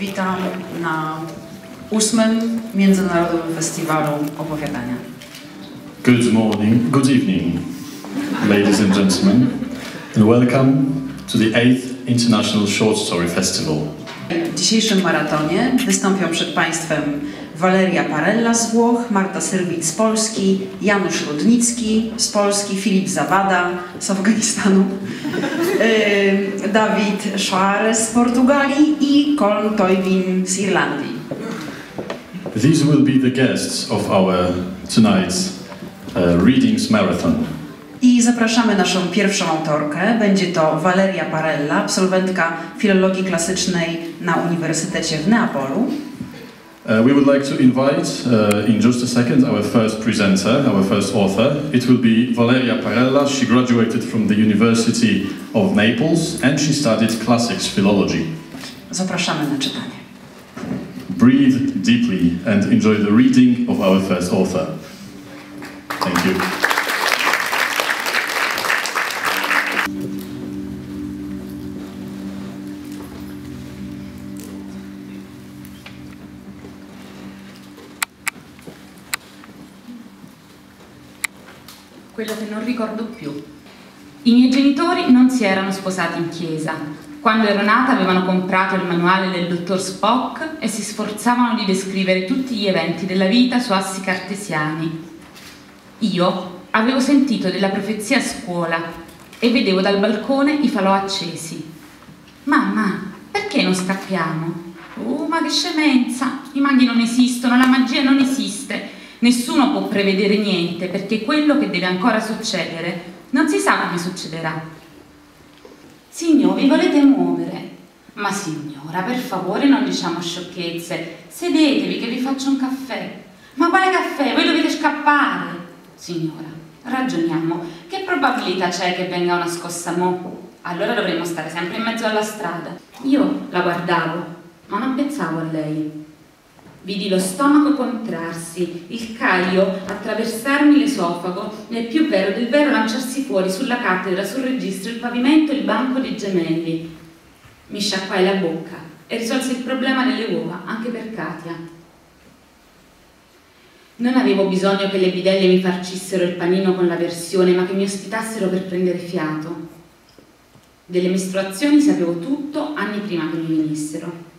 Witam na ósmym Międzynarodowym Festiwalu Opowiadania. Good morning, good evening, ladies and gentlemen, and welcome to the 8th International Short Story Festival. W dzisiejszym maratonie wystąpią przed Państwem Valeria Parella z Włoch, Marta Syrwit z Polski, Janusz Rudnicki z Polski, Filip Zawada z Afganistanu, Dawid Soares z Portugalii i Colm Toybin z Irlandii. These will be the guests of our tonight's uh, Readings Marathon. I zapraszamy naszą pierwszą autorkę. Będzie to Valeria Parella, absolwentka filologii klasycznej na Uniwersytecie w Neapolu. Uh, we would like to invite uh, in just a second our first presenter, our first author. It will be Valeria Parella. She graduated from the University of Naples and she studied classics philology. Zapraszamy na czytanie. Breathe deeply and enjoy the reading of our first author. Thank you. Quello che non ricordo più. I miei genitori non si erano sposati in chiesa. Quando ero nata avevano comprato il manuale del dottor Spock e si sforzavano di descrivere tutti gli eventi della vita su assi cartesiani. Io avevo sentito della profezia a scuola e vedevo dal balcone i falò accesi. Mamma, perché non scappiamo? Oh, ma che scemenza! I maghi non esistono, la magia non esiste. Nessuno può prevedere niente perché quello che deve ancora succedere non si sa come succederà. Signor, vi volete muovere? Ma signora, per favore non diciamo sciocchezze. Sedetevi che vi faccio un caffè. Ma quale caffè? Voi dovete scappare. Signora, ragioniamo. Che probabilità c'è che venga una scossa mo? Allora dovremmo stare sempre in mezzo alla strada. Io la guardavo, ma non pensavo a lei. Vidi lo stomaco contrarsi, il caio attraversarmi l'esofago e più vero del vero lanciarsi fuori sulla cattedra, sul registro, il pavimento e il banco dei gemelli. Mi sciacquai la bocca e risolsi il problema delle uova, anche per Katia. Non avevo bisogno che le bidelle mi farcissero il panino con la versione, ma che mi ospitassero per prendere fiato. Delle mestruazioni sapevo tutto anni prima che mi venissero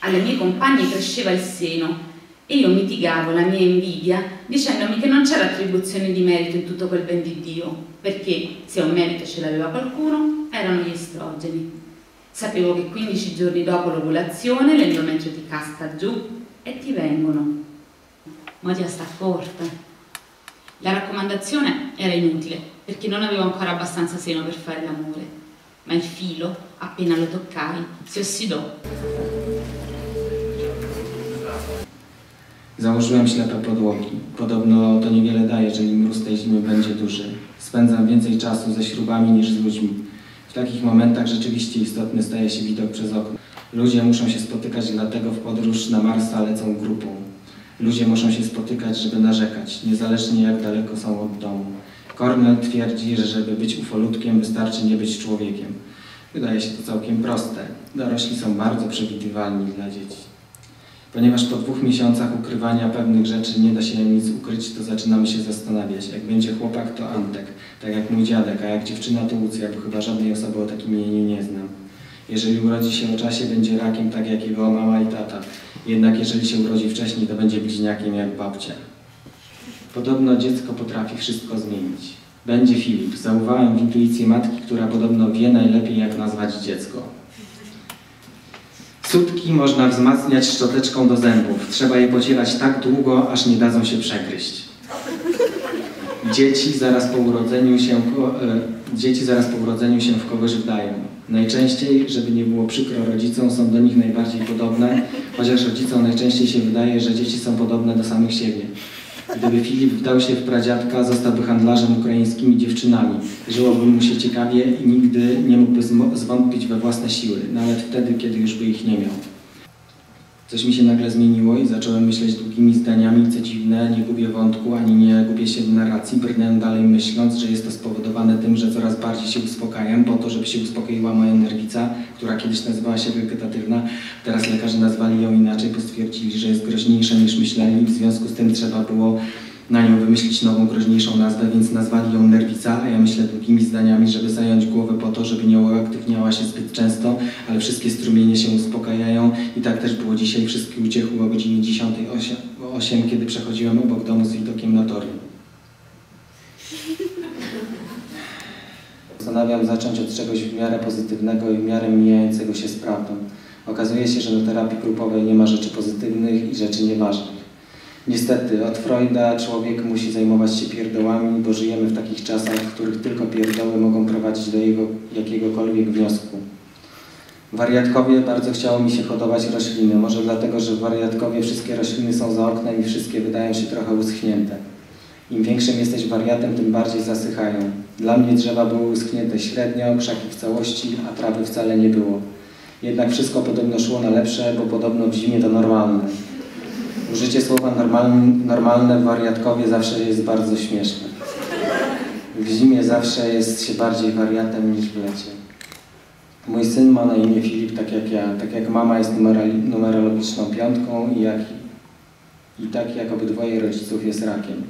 alle mie compagne cresceva il seno e io mitigavo la mia invidia dicendomi che non c'era attribuzione di merito in tutto quel ben di Dio, perché se un merito ce l'aveva qualcuno erano gli estrogeni. Sapevo che 15 giorni dopo l'ovulazione l'endometrio ti casca giù e ti vengono. Modia sta forte. La raccomandazione era inutile perché non avevo ancora abbastanza seno per fare l'amore, ma il filo, appena lo toccai, si ossidò. Założyłem ślepe podłogi. Podobno to niewiele daje, jeżeli mróz tej zimy będzie duży. Spędzam więcej czasu ze śrubami niż z ludźmi. W takich momentach rzeczywiście istotny staje się widok przez okno. Ludzie muszą się spotykać, dlatego w podróż na Marsa lecą grupą. Ludzie muszą się spotykać, żeby narzekać, niezależnie jak daleko są od domu. Cornell twierdzi, że żeby być ufolutkiem wystarczy nie być człowiekiem. Wydaje się to całkiem proste. Dorośli są bardzo przewidywalni dla dzieci. Ponieważ po dwóch miesiącach ukrywania pewnych rzeczy nie da się nic ukryć, to zaczynamy się zastanawiać. Jak będzie chłopak, to Antek, tak jak mój dziadek, a jak dziewczyna, to Łucja, bo chyba żadnej osoby o takim imieniu nie znam. Jeżeli urodzi się o czasie, będzie rakiem, tak jak jego mama i tata. Jednak jeżeli się urodzi wcześniej, to będzie bliźniakiem jak babcia. Podobno dziecko potrafi wszystko zmienić. Będzie Filip. Zauwałem w intuicji matki, która podobno wie najlepiej, jak nazwać dziecko. Sutki można wzmacniać szczoteczką do zębów. Trzeba je pocierać tak długo, aż nie dadzą się przegryźć. Dzieci zaraz po urodzeniu się, e, dzieci zaraz po urodzeniu się w kogoś wdają. Najczęściej, żeby nie było przykro rodzicom, są do nich najbardziej podobne, chociaż rodzicom najczęściej się wydaje, że dzieci są podobne do samych siebie. Gdyby Filip wdał się w pradziadka, zostałby handlarzem ukraińskimi dziewczynami. Żyłoby mu się ciekawie i nigdy nie mógłby zwątpić we własne siły, nawet wtedy, kiedy już by ich nie miał. Coś mi się nagle zmieniło i zacząłem myśleć długimi zdaniami, co dziwne, nie gubię wątku, ani nie gubię się w narracji. Brnąłem dalej myśląc, że jest to spowodowane tym, że coraz bardziej się uspokajam po to, żeby się uspokoiła moja nerwica, która kiedyś nazywała się wegetatywna. Teraz lekarze nazwali ją inaczej, bo stwierdzili, że jest groźniejsza niż myśleli. W związku z tym trzeba było na nią wymyślić nową, groźniejszą nazwę, więc nazwali ją nerwica, a ja myślę długimi zdaniami, żeby zająć głowę po to, żeby nie uaktywniała się zbyt często, ale wszystkie strumienie się uspokajają i tak też było dzisiaj. Wszystkie uciekły o godzinie 10.08, kiedy przechodziłem obok domu z widokiem na tory. Postanawiam zacząć od czegoś w miarę pozytywnego i w miarę mijającego się z prawdą. Okazuje się, że na terapii grupowej nie ma rzeczy pozytywnych i rzeczy nieważnych. Niestety, od Freuda człowiek musi zajmować się pierdołami, bo żyjemy w takich czasach, w których tylko pierdoły mogą prowadzić do jego jakiegokolwiek wniosku. Wariatkowie bardzo chciało mi się hodować rośliny, może dlatego, że w Wariatkowie wszystkie rośliny są za oknem i wszystkie wydają się trochę uschnięte. Im większym jesteś wariatem, tym bardziej zasychają. Dla mnie drzewa były uschnięte średnio, krzaki w całości, a trawy wcale nie było. Jednak wszystko podobno szło na lepsze, bo podobno w zimie to normalne. Użycie słowa normalne, normalne wariatkowie zawsze jest bardzo śmieszne. W zimie zawsze jest się bardziej wariatem niż w lecie. Mój syn ma na imię Filip, tak jak ja. Tak jak mama jest numerologiczną piątką i, jak, i tak jak obydwoje rodziców jest rakiem.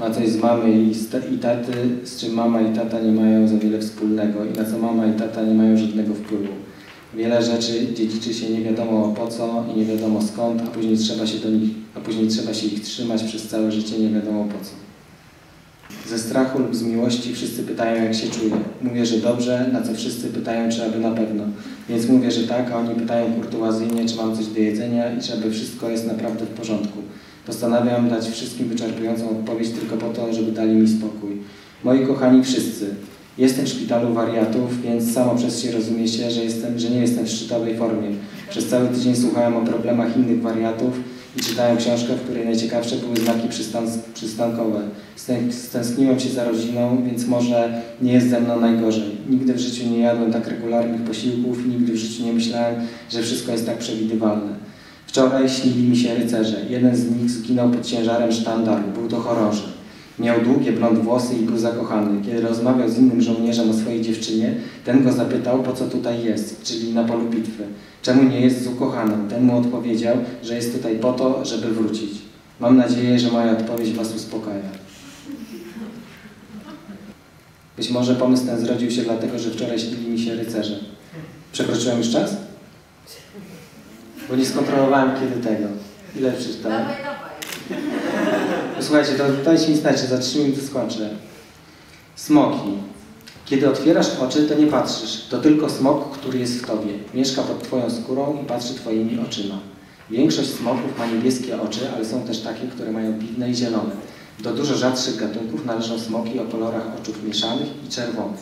Ma coś z mamy i, i taty, z czym mama i tata nie mają za wiele wspólnego i na co mama i tata nie mają żadnego wpływu. Wiele rzeczy dziedziczy się nie wiadomo po co i nie wiadomo skąd, a później trzeba się do nich, a później trzeba się ich trzymać przez całe życie nie wiadomo po co. Ze strachu lub z miłości wszyscy pytają jak się czuję. Mówię, że dobrze, na co wszyscy pytają czy aby na pewno. Więc mówię, że tak, a oni pytają kurtuazyjnie, czy mam coś do jedzenia i czy aby wszystko jest naprawdę w porządku. Postanawiam dać wszystkim wyczerpującą odpowiedź tylko po to, żeby dali mi spokój. Moi kochani wszyscy, Jestem w szpitalu wariatów, więc samo przez się rozumie się, że, jestem, że nie jestem w szczytowej formie. Przez cały tydzień słuchałem o problemach innych wariatów i czytałem książkę, w której najciekawsze były znaki przystan przystankowe. Stę- Stęskniłem się za rodziną, więc może nie jest ze mną najgorzej. Nigdy w życiu nie jadłem tak regularnych posiłków i nigdy w życiu nie myślałem, że wszystko jest tak przewidywalne. Wczoraj śnili mi się rycerze. Jeden z nich zginął pod ciężarem sztandaru. Był to chorąży. Miał długie blond włosy i był zakochany. Kiedy rozmawiał z innym żołnierzem o swojej dziewczynie, ten go zapytał, po co tutaj jest, czyli na polu bitwy. Czemu nie jest z ukochaną? Ten mu odpowiedział, że jest tutaj po to, żeby wrócić. Mam nadzieję, że moja odpowiedź Was uspokaja. Być może pomysł ten zrodził się dlatego, że wczoraj śnili mi się rycerze. Przekroczyłem już czas? Bo nie skontrolowałem kiedy tego. Ile przeczytałem? Słuchajcie, to dajcie mi znać, za 3 minuty skończę. Smoki. Kiedy otwierasz oczy, to nie patrzysz. To tylko smok, który jest w tobie. Mieszka pod twoją skórą i patrzy twoimi oczyma. Większość smoków ma niebieskie oczy, ale są też takie, które mają piwne i zielone. Do dużo rzadszych gatunków należą smoki o kolorach oczów mieszanych i czerwonych.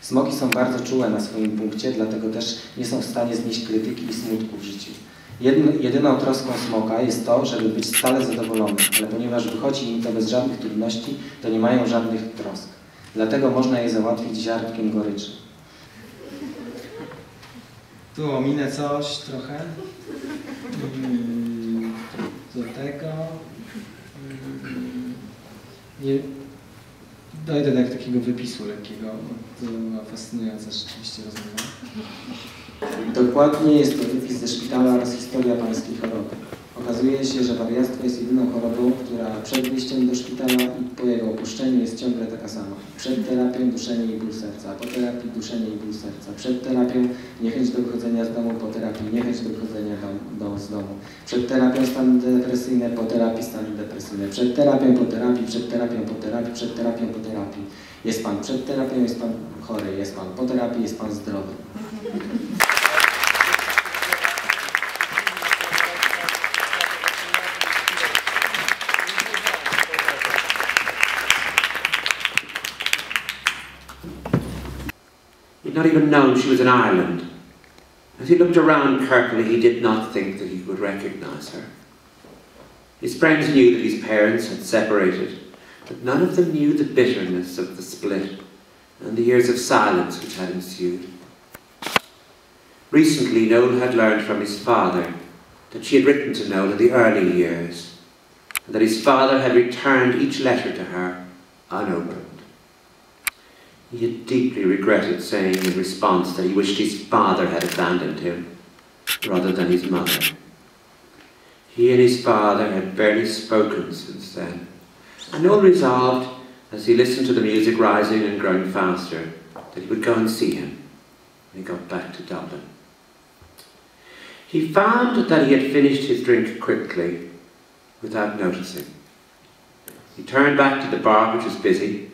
Smoki są bardzo czułe na swoim punkcie, dlatego też nie są w stanie znieść krytyki i smutku w życiu. Jedyną troską smoka jest to, żeby być stale zadowolonym, ale ponieważ wychodzi im to bez żadnych trudności, to nie mają żadnych trosk. Dlatego można je załatwić ziarnkiem goryczy. Tu ominę coś trochę. Mm, Do tego. Mm, Nie, do takiego wypisu lekkiego. To była fascynująca rzeczywiście rozmowa. Dokładnie jest to wypis ze szpitala oraz historia pańskiej choroby. Okazuje się, że wariactwo jest jedyną chorobą, która przed wyjściem do szpitala i po jego opuszczeniu jest ciągle taka sama. Przed terapią duszenie i ból serca, po terapii duszenie i ból serca. Przed terapią niechęć do wychodzenia z domu, po terapii niechęć do wychodzenia do, do, z domu. Przed terapią stany depresyjne, po terapii stany depresyjne. Przed terapią, po terapii, przed terapią, po terapii, przed terapią, po terapii. Jest pan przed terapią, jest pan chory, jest pan po terapii, jest pan zdrowy. Not even known she was in Ireland. As he looked around carefully, he did not think that he would recognise her. His friends knew that his parents had separated, but none of them knew the bitterness of the split and the years of silence which had ensued. Recently, Noel had learned from his father that she had written to Noel in the early years, and that his father had returned each letter to her unopened. He had deeply regretted saying in response that he wished his father had abandoned him rather than his mother. He and his father had barely spoken since then, and Noel resolved, as he listened to the music rising and growing faster, that he would go and see him when he got back to Dublin. He found that he had finished his drink quickly, without noticing. He turned back to the bar, which was busy,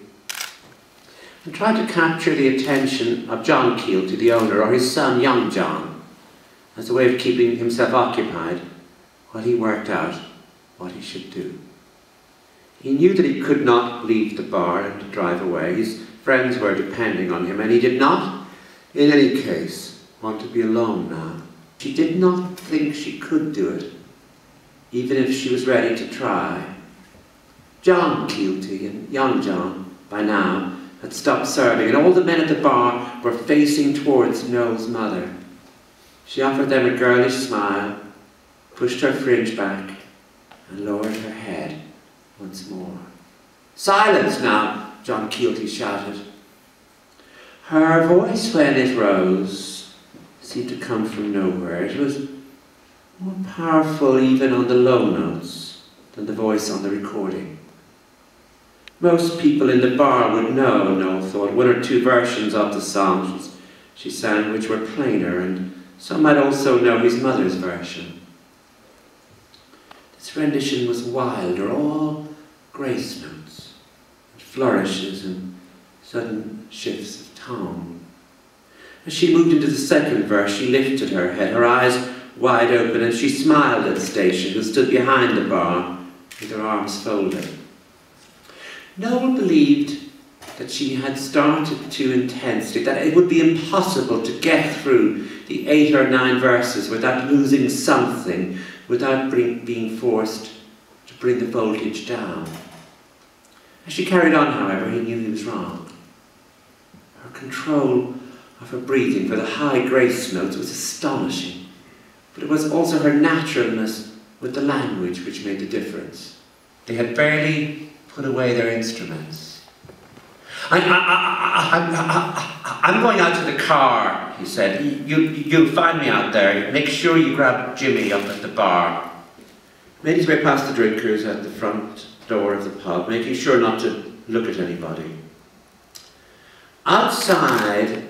and tried to capture the attention of John Keel to the owner, or his son, young John, as a way of keeping himself occupied while he worked out what he should do. He knew that he could not leave the bar and drive away. His friends were depending on him, and he did not, in any case, want to be alone now. She did not think she could do it, even if she was ready to try. John Keelty and young John, by now, had stopped serving, and all the men at the bar were facing towards Noel's mother. She offered them a girlish smile, pushed her fringe back, and lowered her head once more. Silence now, John Keelty shouted. Her voice, when it rose, seemed to come from nowhere. It was more powerful even on the low notes than the voice on the recording. Most people in the bar would know, Noel thought, one or two versions of the songs she sang which were plainer, and some might also know his mother's version. This rendition was wilder, all grace notes, and flourishes and sudden shifts of tone. As she moved into the second verse, she lifted her head, her eyes wide open, and she smiled at Stacia, who stood behind the bar with her arms folded. Noel believed that she had started too intensely, that it would be impossible to get through the eight or nine verses without losing something, without bring, being forced to bring the voltage down. As she carried on, however, he knew he was wrong. Her control of her breathing for the high grace notes was astonishing, but it was also her naturalness with the language which made the difference. They had barely put away their instruments. I, am going out to the car, he said. You, you'll find me out there. Make sure you grab Jimmy up at the bar. Made his way past the drinkers at the front door of the pub, making sure not to look at anybody. Outside,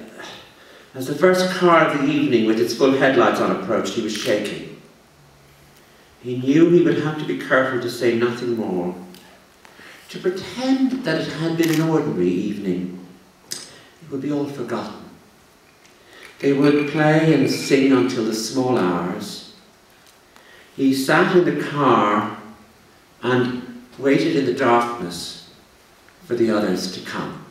as the first car of the evening with its full headlights on approached, he was shaking. He knew he would have to be careful to say nothing more to pretend that it had been an ordinary evening. It would be all forgotten. They would play and sing until the small hours. He sat in the car and waited in the darkness for the others to come.